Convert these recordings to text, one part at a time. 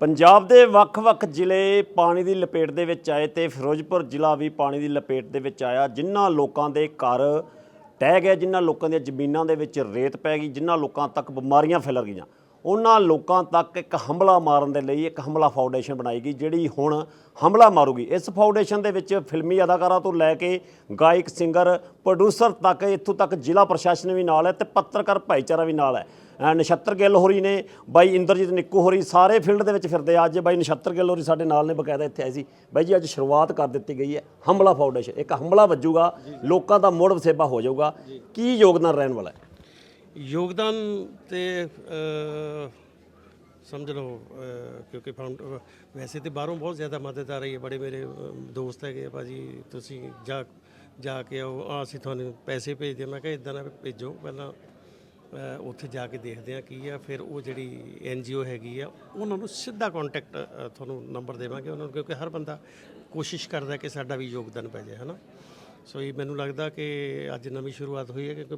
ਪੰਜਾਬ ਦੇ ਵੱਖ-ਵੱਖ ਜ਼ਿਲ੍ਹੇ ਪਾਣੀ ਦੀ ਲਪੇਟ ਦੇ ਵਿੱਚ ਆਏ ਤੇ ਫਿਰੋਜ਼ਪੁਰ ਜ਼ਿਲ੍ਹਾ ਵੀ ਪਾਣੀ ਦੀ ਲਪੇਟ ਦੇ ਵਿੱਚ ਆਇਆ, ਜਿਨ੍ਹਾਂ ਲੋਕਾਂ ਦੇ ਘਰ ਟਹਿ ਗਏ, ਜਿਨ੍ਹਾਂ ਲੋਕਾਂ ਦੀਆਂ ਜ਼ਮੀਨਾਂ ਦੇ ਵਿੱਚ ਰੇਤ ਪੈ ਗਈ, ਜਿਨ੍ਹਾਂ ਲੋਕਾਂ ਤੱਕ ਬਿਮਾਰੀਆਂ ਫੈਲ ਗਈਆਂ ਉਹਨਾਂ ਲੋਕਾਂ ਤੱਕ ਇੱਕ ਹਮਲਾ ਮਾਰਨ ਦੇ ਲਈ ਇੱਕ ਹਮਲਾ ਫਾਊਂਡੇਸ਼ਨ ਬਣਾਈ ਗਈ ਜਿਹੜੀ ਹੁਣ ਹਮਲਾ ਮਾਰੂਗੀ। ਇਸ ਫਾਊਂਡੇਸ਼ਨ ਦੇ ਵਿੱਚ ਫਿਲਮੀ ਅਦਾਕਾਰਾਂ ਤੋਂ ਲੈ ਕੇ ਗਾਇਕ ਸਿੰਗਰ ਪ੍ਰੋਡਿਊਸਰ ਤੱਕ ਇੱਥੋਂ ਤੱਕ ਜ਼ਿਲ੍ਹਾ ਪ੍ਰਸ਼ਾਸਨ ਵੀ ਨਾਲ ਹੈ ਤੇ ਪੱਤਰਕਾਰ ਭਾਈਚਾਰਾ ਵੀ ਨਾਲ ਹੈ। ਨਛੱਤਰ ਗਿੱਲ ਹੋਰੀ ਨੇ ਬਾਈ ਇੰਦਰਜੀਤ ਨਿੱਕੂ ਹੋਰੀ ਸਾਰੇ ਫੀਲਡ ਦੇ ਵਿੱਚ ਫਿਰਦੇ। ਅੱਜ। ਬਾਈ ਨਛੱਤਰ ਗਿੱਲ ਹੋਰੀ ਸਾਡੇ ਨਾਲ ਨੇ ਬਕਾਇਦਾ ਇੱਥੇ ਆਏ ਸੀ। ਬਾਈ ਜੀ ਅੱਜ ਸ਼ੁਰੂਆਤ ਕਰ ਦਿੱਤੀ ਗਈ ਹੈ ਹਮਲਾ ਫਾਊਂਡੇਸ਼ਨ। ਇੱਕ ਹਮਲਾ ਵੱਜੂਗਾ ਲੋਕਾਂ ਦਾ ਮੋੜ ਵਸੇਬਾ ਹੋ ਜਾਊਗਾ। ਕੀ ਯੋਗਦਾਨ ਰਹਿਣ ਵਾਲਾ ਹੈ? ਯੋਗਦਾਨ ਤੇ ਸਮਝ ਲਓ ਕਿਉਂਕਿ ਫਾਊਂਡ ਵੈਸੇ ਤੇ ਬਾਹਰੋਂ ਬਹੁਤ ਜ਼ਿਆਦਾ ਮਦਦ ਆ ਰਹੀ ਹੈ, ਬੜੇ ਮੇਰੇ ਦੋਸਤ ਹੈਗੇ ਆ ਭਾਜੀ, ਤੁਸੀਂ ਜਾ ਜਾ ਕੇ ਆਓ ਅਸੀਂ ਤੁਹਾਨੂੰ ਪੈਸੇ ਭੇਜਦੇ ਮੈਂ ਕਿਹਾ ਇਦਾਂ ਨਾ ਭੇਜੋ, ਪਹਿਲਾਂ ਉੱਥੇ ਜਾ ਕੇ ਦੇਖਦੇ ਆ ਕੀ ਆ, ਫਿਰ ਉਹ ਜਿਹੜੀ ਐਨ ਜੀਓ ਹੈਗੀ ਆ, ਉਹਨਾਂ ਨੂੰ ਸਿੱਧਾ ਕੰਟੈਕਟ ਤੁਹਾਨੂੰ ਨੰਬਰ ਦੇਵਾਂਗੇ ਉਹਨਾਂ ਨੂੰ, ਕਿਉਂਕਿ ਹਰ ਬੰਦਾ ਕੋਸ਼ਿਸ਼ ਕਰਦਾ ਕਿ ਸਾਡਾ ਵੀ ਯੋਗਦਾਨ ਪੈ ਜਾਏ, ਹਨਾ? ਸੋ ਇਹ ਮੈਨੂੰ ਲੱਗਦਾ ਕਿ ਅੱਜ ਨਵੀਂ ਸ਼ੁਰੂਆਤ ਹੋਈ ਹੈ, ਕਿਉਂਕਿ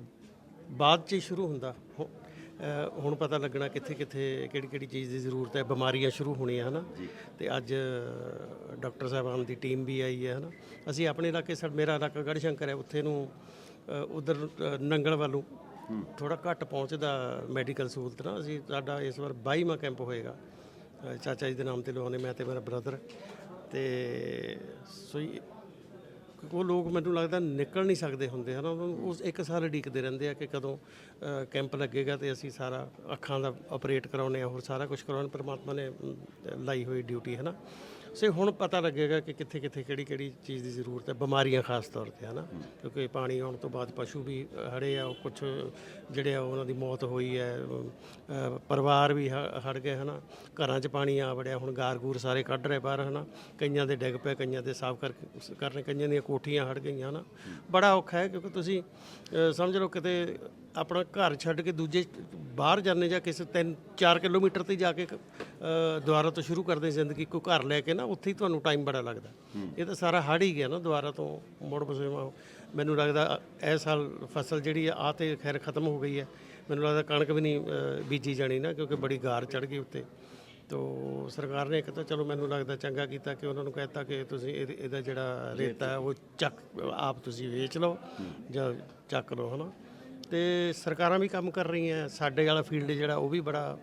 ਬਾਅਦ ਚ ਹੀ ਸ਼ੁਰੂ ਹੁੰਦਾ। ਹੁ- ਅ, ਹੁਣ ਪਤਾ ਲੱਗਣਾ ਕਿੱਥੇ ਕਿੱਥੇ ਕਿਹੜੀ ਕਿਹੜੀ ਚੀਜ਼ ਦੀ ਜ਼ਰੂਰਤ ਹੈ ਬਿਮਾਰੀਆਂ ਸ਼ੁਰੂ ਹੋਣੀਆਂ ਹਨਾ? ਤੇ ਅੱਜ ਡਾਕਟਰ ਸਾਹਿਬਾਨ ਦੀ ਟੀਮ ਵੀ ਆਈ ਹੈ ਹਨਾ? ਅਸੀਂ ਆਪਣੇ ਇਲਾਕੇ ਸਾਡਾ ਮੇਰਾ ਇਲਾਕਾ ਗੜ੍ਹ ਸ਼ੰਕਰ ਹੈ ਉੱਥੇ ਨੂੰ ਉਧਰ ਨੰਗਲ ਵੱਲੋਂ ਥੋੜਾ ਘੱਟ ਪਹੁੰਚਦਾ ਮੈਡੀਕਲ ਸਹੂਲਤ ਨਾ। ਅਸੀਂ ਸਾਡਾ ਇਸ ਵਾਰ 22ਵਾਂ ਕੈਂਪ ਹੋਏਗਾ। ਅ, ਚਾਚਾ ਜੀ ਦੇ ਨਾਮ ਤੇ ਲਵਾਉਣੇ ਮੈਂ ਤੇ ਮੇਰਾ ਬ੍ਰਦਰ। ਤੇ ਸੋ ਇਹ- ਕਿਉਂਕਿ ਉਹ ਲੋਕ ਮੈਨੂੰ ਲੱਗਦਾ ਨਿਕਲ ਨਹੀਂ ਸਕਦੇ ਹੁੰਦੇ, ਹਨ? ਉਹਨਾਂ ਨੂੰ ਉਸ ਇੱਕ ਸਾਲ ਉਡੀਕਦੇ ਰਹਿੰਦੇ ਆ ਕਿ ਕਦੋਂ ਕੈਂਪ ਲੱਗੇਗਾ ਤੇ ਅਸੀਂ ਸਾਰਾ ਅੱਖਾਂ ਦਾ ਆਪਰੇਟ ਕਰਾਉਨੇ ਆ, ਹੋਰ ਸਾਰਾ ਕੁਝ ਕਰਾਉਣ, ਪਰਮਾਤਮਾ ਨੇ ਲਾਈ ਹੋਈ ਡਿਊਟੀ ਹੈ ਨਾ ਸੇ ਹੁਣ ਪਤਾ ਲੱਗੇਗਾ ਕਿ ਕਿੱਥੇ ਕਿੱਥੇ ਕਿਹੜੀ ਕਿਹੜੀ ਚੀਜ਼ ਦੀ ਜ਼ਰੂਰਤ ਹੈ ਬਿਮਾਰੀਆਂ ਖਾਸ ਤੌਰ ਤੇ ਹੈ। ਨਾ ਕਿਉਂਕਿ ਪਾਣੀ ਆਉਣ ਤੋਂ ਬਾਅਦ ਪਸ਼ੂ ਵੀ ਹੜੇ ਆ ਕੁਝ ਜਿਹੜੇ ਆ ਉਹਨਾਂ ਦੀ ਮੌਤ ਹੋਈ ਹੈ ਪਰਿਵਾਰ ਵੀ ਹੜ ਗਏ ਹਨਾ? ਘਰਾਂ 'ਚ ਪਾਣੀ ਆ ਵੜਿਆ ਹੁਣ ਗਾਰ-ਗੂਰ ਸਾਰੇ ਕੱਢ ਰਹੇ ਬਾਹਰ ਹਨਾ? ਕਈਆਂ ਦੇ ਡਿੱਗ ਪਏ ਕਈਆਂ ਦੇ ਸਾਫ਼ ਕਰ ਕਰਨੇ ਕਈਆਂ ਦੀਆਂ ਕੋਠੀਆਂ ਹੜ ਗਈਆਂ ਹਨਾ? ਬੜਾ ਔਖਾ ਹੈ ਕਿਉਂਕਿ ਤੁਸੀਂ ਸਮਝ ਲਓ ਕਿਤੇ ਆਪਣਾ ਘਰ ਛੱਡ ਕੇ ਦੂਜੇ ਬਾਹਰ ਜਾਂਦੇ ਜਾਂ ਕਿਸੇ 3 4 ਕਿਲੋਮੀਟਰ ਤੇ ਜਾ ਕੇ ਅ, ਦੁਬਾਰਾ ਤੋਂ ਸ਼ੁਰੂ ਕਰਦੇ ਜ਼ਿੰਦਗੀ ਕੋਈ ਘਰ ਲੈ ਕੇ ਨਾ ਉੱਥੇ ਹੀ ਤੁਹਾਨੂੰ ਟਾਈਮ ਬੜਾ ਲੱਗਦਾ। ਇਹ ਤਾਂ ਸਾਰਾ ਹੜ ਹੀ ਗਿਆ ਨਾ ਦੁਬਾਰਾ ਤੋਂ ਮੁੜ ਬਸੇਵਾ ਮੈਨੂੰ ਲੱਗਦਾ ਇਹ ਸਾਲ ਫਸਲ ਜਿਹੜੀ ਆ ਤੇ ਖੈਰ ਖਤਮ ਹੋ ਗਈ ਹੈ। ਮੈਨੂੰ ਲੱਗਦਾ ਕਣਕ ਵੀ ਨਹੀਂ ਬੀਜੀ ਜਾਣੀ ਨਾ ਕਿਉਂਕਿ ਬੜੀ ਗਾਰ ਚੜ ਗਈ ਉੱਤੇ। ਤੋ ਸਰਕਾਰ ਨੇ ਇੱਕ ਤਾਂ ਚਲੋ ਮੈਨੂੰ ਲੱਗਦਾ ਚੰਗਾ ਕੀਤਾ ਕਿ ਉਹਨਾਂ ਨੂੰ ਕਹਿਤਾ ਕਿ ਤੁਸੀਂ ਇਹਦਾ ਜਿਹੜਾ ਰੇਤਾ ਹੈ ਉਹ ਚੱਕ ਆਪ ਤੁਸੀਂ ਵੇਚ ਲਓ ਜਾਂ ਚੱਕ ਲਓ ਹਨਾ। ਤੇ ਸਰਕਾਰਾਂ ਵੀ ਕੰਮ ਕਰ ਰਹੀਆਂ, ਸਾਡੇ ਵਾਲਾ ਫੀਲਡ ਜਿਹੜਾ ਉਹ ਵੀ ਬੜਾ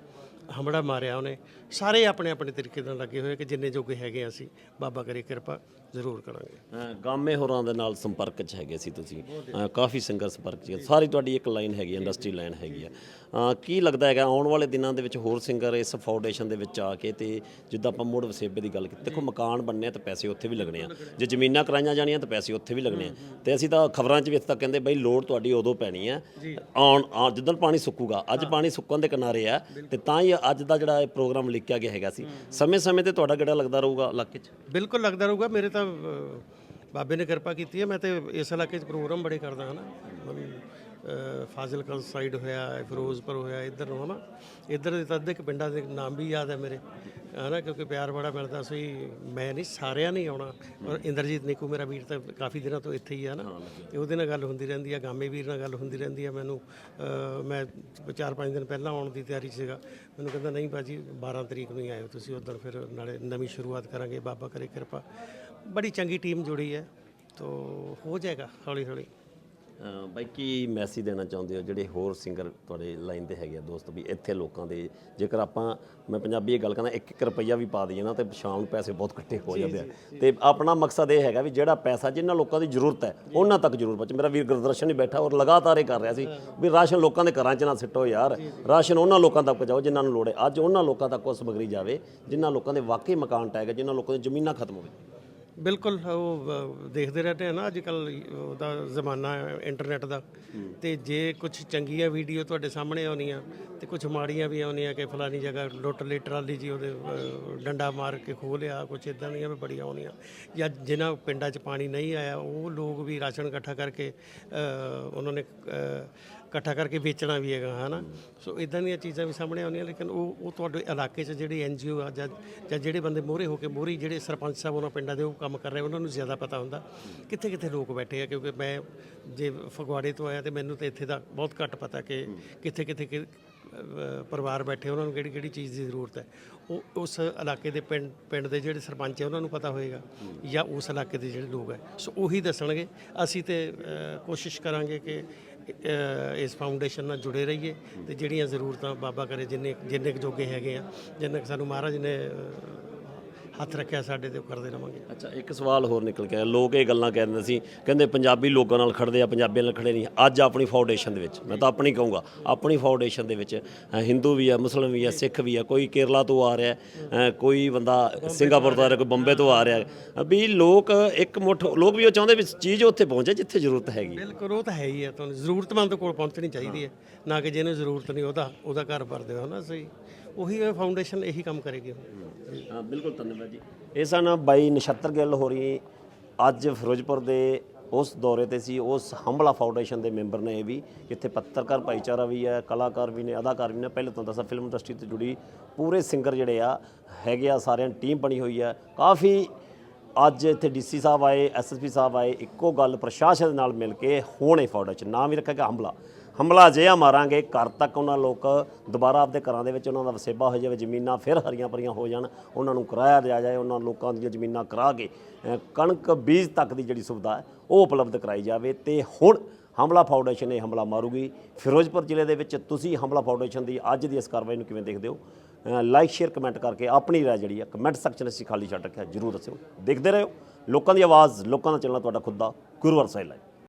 ਹਮੜਾ ਮਾਰਿਆ ਉਹਨੇ। ਸਾਰੇ ਆਪਣੇ ਆਪਣੇ ਤਰੀਕੇ ਨਾਲ ਲੱਗੇ ਹੋਏ ਕਿ ਜਿੰਨੇ ਜੋਗੇ ਹੈਗੇ ਅਸੀਂ, ਬਾਬਾ ਕਰੇ ਕਿਰਪਾ। ਜ਼ਰੂਰ ਕਰਾਂਗੇ। ਗਾਮੇ ਹੋਰਾਂ ਦੇ ਨਾਲ ਸੰਪਰਕ 'ਚ ਹੈਗੇ ਸੀ ਤੁਸੀਂ। ਕਾਫੀ ਸਿੰਗਰ ਸੰਪਰਕ 'ਚ। ਸਾਰੀ ਤੁਹਾਡੀ ਇੱਕ ਲਾਈਨ ਹੈਗੀ ਇੰਡਸਟਰੀ ਲਾਈਨ ਹੈਗੀ ਆ। ਕੀ ਲੱਗਦਾ ਹੈਗਾ ਆਉਣ ਵਾਲੇ ਦਿਨਾਂ ਦੇ ਵਿੱਚ ਹੋਰ ਸਿੰਗਰ ਇਸ ਫਾਊਂਡੇਸ਼ਨ ਦੇ ਵਿੱਚ ਆ ਕੇ ਤੇ ਜਿੱਦਾਂ ਆਪਾਂ ਮੁੜ ਵਸੇਬੇ ਦੀ ਗੱਲ ਕੀਤੀ ਦੇਖੋ ਮਕਾਨ ਬਣਨੇ ਆ ਤੇ ਪੈਸੇ ਉੱਥੇ ਵੀ ਲੱਗਣੇ ਆ। ਜੇ ਜ਼ਮੀਨਾਂ ਕਰਾਈਆਂ ਜਾਣੀਆਂ ਤਾਂ ਪੈਸੇ ਉੱਥੇ ਵੀ ਲੱਗਣੇ ਆ। ਤੇ ਅਸੀਂ ਤਾਂ ਖਬਰਾਂ 'ਚ ਵੀ ਇੱਥੇ ਤੱਕ ਕਹਿੰਦੇ ਬਈ ਲੋੜ ਤੁਹਾਡੀ ਉਦੋਂ ਪੈਣੀ ਆ। ਆਉਣ ਆ- ਜਿੱਦਣ ਪਾਣੀ ਸੁੱਕੂਗਾ ਅੱਜ ਪਾਣੀ ਸੁੱਕਣ ਦੇ ਕਿਨਾਰੇ ਆ ਤੇ ਤਾਂ ਹੀ ਅੱਜ ਦਾ ਜਿਹੜਾ ਇਹ ਪ੍ਰੋਗਰਾਮ ਲਿਖਿਆ ਗਿਆ ਹੈਗਾ ਸੀ। ਸਮੇਂ-ਸਮੇਂ ਤੇ ਤੁਹਾਡਾ ਗੇੜਾ ਲੱਗਦਾ ਰਹੂਗਾ ਇਲਾਕੇ 'ਚ? ਬਿਲਕੁਲ ਲੱਗਦਾ ਰਹੂਗਾ। ਮੇਰੇ ਤਾਂ ਅ, ਬਾਬੇ ਨੇ ਕਿਰਪਾ ਕੀਤੀ ਹੈ। ਮੈਂ ਤੇ ਇਸ ਇਲਾਕੇ 'ਚ ਪ੍ਰੋਗਰਾਮ ਬੜੇ ਕਰਦਾ ਹਾਂ ਨਾ। ਫਾਜ਼ਿਲਕਾ ਸਾਈਡ ਹੋਇਆ ਹੈ, ਫਿਰੋਜ਼ਪੁਰ ਹੋਇਆ ਇੱਧਰ ਨੂੰ ਹਨਾ। ਇੱਧਰ ਦੇ ਤਾਂ ਅੱਧੇ ਕੁ ਪਿੰਡਾਂ ਦੇ ਨਾਮ ਵੀ ਯਾਦ ਹੈ ਮੇਰੇ। ਹਨਾ ਕਿਉਂਕਿ ਪਿਆਰ ਬੜਾ ਮਿਲਦਾ ਸੀ। ਮੈਂ ਨਹੀਂ ਸਾਰਿਆਂ ਨੇ ਆਉਣਾ। ਔਰ ਇੰਦਰਜੀਤ ਨਿੱਕੂ ਮੇਰਾ ਵੀਰ ਤਾਂ ਕਾਫੀ ਦਿਨਾਂ ਤੋਂ ਇੱਥੇ ਹੀ ਆ ਨਾ। ਤੇ ਉਹਦੇ ਨਾਲ ਗੱਲ ਹੁੰਦੀ ਰਹਿੰਦੀ ਆ ਗਾਮੇ ਵੀਰ ਨਾਲ ਗੱਲ ਹੁੰਦੀ ਰਹਿੰਦੀ ਆ। ਮੈਨੂੰ ਮੈਂ 4-5 ਦਿਨ ਪਹਿਲਾਂ ਆਉਣ ਦੀ ਤਿਆਰੀ ਸੀਗਾ। ਮੈਨੂੰ ਕਹਿੰਦਾ ਨਹੀਂ ਬਾਜੀ 12 ਤਰੀਕ ਨੂੰ ਹੀ ਆਇਓ ਤੁਸੀਂ ਉਦੋਂ ਫਿਰ ਨਾਲੇ ਨਵੀਂ ਸ਼ੁਰੂਆਤ ਕਰਾਂਗੇ ਬਾਬਾ ਕਰੇ ਕਿਰਪਾ। ਬੜੀ ਚੰਗੀ ਟੀਮ ਜੁੜੀ ਹੈ। ਤੋ ਹੋ ਜਾਏਗਾ ਹੌਲੀ ਹੌਲੀ ਬਾਈ ਕੀ ਮੈਸੇਜ ਦੇਣਾ ਚਾਹੁੰਦੇ ਹੋ ਜਿਹੜੇ ਹੋਰ ਸਿੰਗਰ ਤੁਹਾਡੇ ਲਾਈਨ ਤੇ ਹੈਗੇ ਆ ਦੋਸਤ ਵੀ ਇੱਥੇ ਲੋਕਾਂ ਦੇ? ਜੇਕਰ ਆਪਾਂ ਮੈਂ ਪੰਜਾਬੀ ਇਹ ਗੱਲ ਕਹਿੰਦਾ 1-1 ਰੁਪਈਆ ਵੀ ਪਾ ਦਈਏ ਨਾ ਤੇ ਸ਼ਾਮ ਨੂੰ ਪੈਸੇ ਬਹੁਤ ਇਕੱਠੇ ਹੋ ਜਾਂਦੇ ਆ। ਤੇ ਆਪਣਾ ਮਕਸਦ ਇਹ ਹੈਗਾ ਵੀ ਜਿਹੜਾ ਪੈਸਾ ਜਿਨ੍ਹਾਂ ਲੋਕਾਂ ਦੀ ਜ਼ਰੂਰਤ ਹੈ ਉਹਨਾਂ ਤੱਕ ਜ਼ਰੂਰ ਪਹੁੰਚੇ। ਮੇਰਾ ਵੀਰ ਗੁਰਦਰਸ਼ਨ ਹੀ ਬੈਠਾ ਔਰ ਲਗਾਤਾਰ ਇਹ ਕਰ ਰਿਹਾ ਸੀ ਵੀ ਰਾਸ਼ਨ ਲੋਕਾਂ ਦੇ ਘਰਾਂ 'ਚ ਨਾ ਸਿੱਟੋ ਯਾਰ। ਰਾਸ਼ਨ ਉਹਨਾਂ ਲੋਕਾਂ ਤੱਕ ਪਹੁੰਚਾਓ ਜਿਨ੍ਹਾਂ ਨੂੰ ਲੋੜ ਹੈ। ਅੱਜ ਉਹਨਾਂ ਲੋਕਾਂ ਤੱਕ ਉਹ ਸਮਗਰੀ ਜਾਵੇ ਜਿਨ੍ਹਾਂ ਲੋਕਾਂ ਦੇ ਵਾਕਈ ਮਕਾਨ ਟੈਗ ਹੈ ਜਿਨ੍ਹਾਂ ਲੋਕਾਂ ਦੀ ਜ਼ਮੀਨਾਂ ਖਤਮ ਹੋਵੇ ਬਿਲਕੁਲ, ਉਹ ਦੇਖਦੇ ਰਹਿੰਦੇ ਆ ਨਾ ਅੱਜ ਕੱਲ ਉਹਦਾ ਜ਼ਮਾਨਾ ਹੈ ਇੰਟਰਨੈਟ ਦਾ। ਤੇ ਜੇ ਕੁਝ ਚੰਗੀਆਂ ਵੀਡੀਓ ਤੁਹਾਡੇ ਸਾਹਮਣੇ ਆਉਣੀਆਂ ਤੇ ਕੁਝ ਮਾੜੀਆਂ ਵੀ ਆਉਣੀਆਂ ਕਿ ਫਲਾਨੀ ਜਗ੍ਹਾ ਲੁੱਟ ਲਈ, ਟਰਾਲੀ ਜੀ ਉਹਦੇ ਡੰਡਾ ਮਾਰ ਕੇ ਖੋਹ ਲਿਆ ਕੁਝ ਇਦਾਂ ਦੀਆਂ ਵੀ ਬੜੀਆਂ ਆਉਣੀਆਂ। ਜਾਂ ਜਿਨ੍ਹਾਂ ਪਿੰਡਾਂ 'ਚ ਪਾਣੀ ਨਹੀਂ ਆਇਆ, ਉਹ ਲੋਕ ਵੀ ਰਾਸ਼ਨ ਇਕੱਠਾ ਕਰਕੇ ਉਹਨਾਂ ਨੇ ਇਕੱਠਾ ਕਰਕੇ ਵੇਚਣਾ ਵੀ ਹੈਗਾ, ਹਨਾ? ਸੋ ਇਦਾਂ ਦੀਆਂ ਚੀਜ਼ਾਂ ਵੀ ਸਾਹਮਣੇ ਆਉਂਦੀਆਂ, ਲੇਕਿਨ ਉਹ ਉਹ ਤੁਹਾਡੇ ਇਲਾਕੇ 'ਚ ਜਿਹੜੇ ਜਿਹੜੀ ਐਨਜੀਓ ਆ ਜਾਂ ਜਾਂ ਜਿਹੜੇ ਬੰਦੇ ਮੋਹਰੇ ਹੋ ਕੇ, ਮੋਹਰੀ ਜਿਹੜੇ ਸਰਪੰਚ ਸਾਹਿਬ ਉਹਨਾਂ ਪਿੰਡਾਂ ਦੇ ਉਹ ਕੰਮ ਕਰ ਰਹੇ, ਉਹਨਾਂ ਨੂੰ ਜ਼ਿਆਦਾ ਪਤਾ ਹੁੰਦਾ। ਕਿੱਥੇ ਕਿੱਥੇ ਲੋਕ ਬੈਠੇ ਆ? ਕਿਉਂਕਿ ਮੈਂ ਜੇ ਫਗਵਾੜੇ ਤੋਂ ਆਇਆ ਤੇ ਮੈਨੂੰ ਤੇ ਇੱਥੇ ਦਾ ਬਹੁਤ ਘੱਟ ਪਤਾ ਕਿ ਕਿੱਥੇ ਕਿੱਥੇ ਕਿ- ਪਰਿਵਾਰ ਬੈਠੇ ਉਹਨਾਂ ਨੂੰ ਕਿਹੜੀ ਕਿਹੜੀ ਚੀਜ਼ ਦੀ ਜ਼ਰੂਰਤ ਹੈ। ਉਹ, ਉਸ ਇਲਾਕੇ ਦੇ ਪਿੰਡ ਪਿੰਡ ਦੇ ਜਿਹੜੇ ਸਰਪੰਚ ਹੈ ਉਹਨਾਂ ਨੂੰ ਪਤਾ ਹੋਏਗਾ ਜਾਂ ਉਸ ਇਲਾਕੇ ਦੇ ਜਿਹੜੇ ਲੋਕ ਹੈ ਸੋ ਉਹੀ ਦੱਸਣਗੇ। ਅਸੀਂ ਤੇ ਕੋਸ਼ਿਸ਼ ਕਰਾਂਗੇ ਕਿ ਇਸ ਫਾਊਂਡੇਸ਼ਨ ਨਾਲ ਜੁੜੇ ਰਹੀਏ ਤੇ ਜਿਹੜੀਆਂ ਜ਼ਰੂਰਤਾਂ ਬਾਬਾ ਕਰੇ ਜਿੰਨੇ ਜਿੰਨੇ ਕੁ ਜੋਗੇ ਹੈਗੇ ਆ, ਜਿੰਨੇ ਕੁ ਸਾਨੂੰ ਮਹਾਰਾਜ ਨੇ ਹੱਥ ਰੱਖਿਆ ਸਾਡੇ ਤੇ ਉਹ ਕਰਦੇ ਰਵਾਂਗੇ। ਅੱਛਾ ਇੱਕ ਸਵਾਲ ਹੋਰ ਨਿਕਲ ਕੇ ਆਇਆ। ਲੋਕ ਇਹ ਗੱਲਾਂ ਕਹਿੰਦੇ ਸੀ ਕਹਿੰਦੇ ਪੰਜਾਬੀ ਲੋਕਾਂ ਨਾਲ ਖੜਦੇ ਆ ਪੰਜਾਬੀਆਂ ਨਾਲ ਖੜੇ ਨਹੀਂ। ਅੱਜ ਆਪਣੀ ਫਾਊਂਡੇਸ਼ਨ ਦੇ ਵਿੱਚ ਮੈਂ ਤਾਂ ਆਪਣੀ ਕਹੂੰਗਾ ਆਪਣੀ ਫਾਊਂਡੇਸ਼ਨ ਦੇ ਵਿੱਚ ਹਿੰਦੂ ਵੀ ਆ ਮੁਸਲਮਾਨ ਵੀ ਆ ਸਿੱਖ ਵੀ ਆ ਕੋਈ ਕੇਰਲਾ ਤੋਂ ਆ ਰਿਹਾ ਕੋਈ ਬੰਦਾ ਸਿੰਗਾਪੁਰ ਤੋਂ ਆ ਰਿਹਾ। ਕੋਈ ਬੰਬੇ ਤੋਂ ਆ ਰਿਹਾ। ਵੀ ਲੋਕ ਇੱਕ ਮੁੱਠ ਲੋਕ ਵੀ ਉਹ ਚਾਹੁੰਦੇ ਵੀ ਚੀਜ਼ ਉੱਥੇ ਪਹੁੰਚੇ ਜਿੱਥੇ ਜ਼ਰੂਰਤ ਹੈਗੀ। ਬਿਲਕੁਲ ਉਹ ਤਾਂ ਹੈ ਹੀ ਹੈ ਤੁਹਾਨੂੰ ਜ਼ਰੂਰਤਮੰਦ ਕੋਲ ਪਹੁੰਚਣੀ ਚਾਹੀਦੀ ਹੈ। ਨਾ ਕਿ ਜਿਹਨੂੰ ਜ਼ਰੂਰਤ ਨਹੀਂ ਉਹਦਾ ਉਹਦਾ ਘਰ ਭਰ ਦਿਓ ਹਨਾ ਸਹੀ ਉਹੀ ਫਾਊਂਡੇਸ਼ਨ ਇਹੀ ਕੰਮ ਕਰੇਗੀ ਹਾਂ, ਬਿਲਕੁਲ ਧੰਨਵਾਦ ਜੀ। ਇਹ ਸਨ ਬਾਈ ਨਛੱਤਰ ਗਿੱਲ ਹੋਰੀ ਅੱਜ ਫਿਰੋਜ਼ਪੁਰ ਦੇ ਉਸ ਦੌਰੇ ਤੇ ਸੀ, ਉਸ ਹੰਬਲਾ ਫਾਊਂਡੇਸ਼ਨ ਦੇ ਮੈਂਬਰ ਨੇ ਇਹ ਵੀ ਇੱਥੇ ਪੱਤਰਕਾਰ ਭਾਈਚਾਰਾ ਵੀ ਹੈ, ਕਲਾਕਾਰ ਵੀ ਨੇ, ਅਦਾਕਾਰ ਵੀ ਨੇ। ਪਹਿਲੇ ਤੋਂ ਦੱਸਾਂ, ਫਿਲਮ ਇੰਡਸਟਰੀ 'ਤੇ ਜੁੜੀ ਪੂਰੇ ਸਿੰਗਰ ਜਿਹੜੇ ਆ, ਹੈਗੇ ਆ, ਸਾਰਿਆਂ ਟੀਮ ਬਣੀ ਹੋਈ ਹੈ ਕਾਫੀ ਅੱਜ ਇੱਥੇ ਡੀਸੀ ਸਾਹਿਬ ਆਏ ਐਸਐਸਪੀ ਸਾਹਿਬ ਆਏ, ਇੱਕੋ ਗੱਲ ਪ੍ਰਸ਼ਾਸਨ ਨਾਲ ਮਿਲ ਕੇ ਹੋਣੇ ਫਾਊਂਡੇਸ਼ਨ ਨਾਮ ਵੀ ਰੱਖਿਆ ਕਿ ਹੰਬਲਾ ਹਮਲਾ ਜਿਹਾ ਮਾਰਾਂਗੇ, ਘਰ ਤੱਕ ਉਹਨਾਂ ਲੋਕ ਦੁਬਾਰਾ ਆਪਦੇ ਘਰਾਂ ਦੇ ਵਿੱਚ ਉਹਨਾਂ ਦਾ ਵਸੇਬਾ ਹੋ ਜਾਵੇ, ਜ਼ਮੀਨਾਂ ਫਿਰ ਹਰੀਆਂ ਭਰੀਆਂ ਹੋ ਜਾਣ, ਉਹਨਾਂ ਨੂੰ ਕਿਰਾਇਆ ਦਿਆ ਜਾਏ, ਉਹਨਾਂ ਲੋਕਾਂ ਦੀਆਂ ਜ਼ਮੀਨਾਂ ਕਰਾ ਕੇ ਕਣਕ ਬੀਜ ਤੱਕ ਦੀ ਜਿਹੜੀ ਸੁਵਿਧਾ ਹੈ, ਉਹ ਉਪਲਬਧ ਕਰਾਈ ਜਾਵੇ ਤੇ ਹੁਣ ਹਮਲਾ ਫਾਊਂਡੇਸ਼ਨ ਇਹ ਹਮਲਾ ਮਾਰੂਗੀ। ਫਿਰੋਜ਼ਪੁਰ ਜ਼ਿਲ੍ਹੇ ਦੇ ਵਿੱਚ ਤੁਸੀਂ ਹਮਲਾ ਫਾਊਂਡੇਸ਼ਨ ਦੀ ਅੱਜ ਦੀ ਇਸ ਕਾਰਵਾਈ ਨੂੰ ਕਿਵੇਂ ਦੇਖਦੇ ਹੋ? ਲਾਈਕ ਸ਼ੇਅਰ ਕਮੈਂਟ ਕਰਕੇ ਆਪਣੀ ਰਾਏ ਜਿਹੜੀ ਹੈ ਕਮੈਂਟ ਸੈਕਸ਼ਨ ਅਸੀਂ ਖਾਲੀ ਛੱਡ ਰੱਖਿਆ, ਜਰੂਰ ਦੱਸਿਓ। ਦੇਖਦੇ ਰਹੋ। ਲੋਕਾਂ ਦੀ ਆਵਾਜ਼, ਲੋਕਾਂ ਦਾ ਚੱਲਣਾ ਤੁਹਾਡਾ ਖੁਦ ਦਾ, ਗੁਰੂਵਰ ਸਾਹਿਬ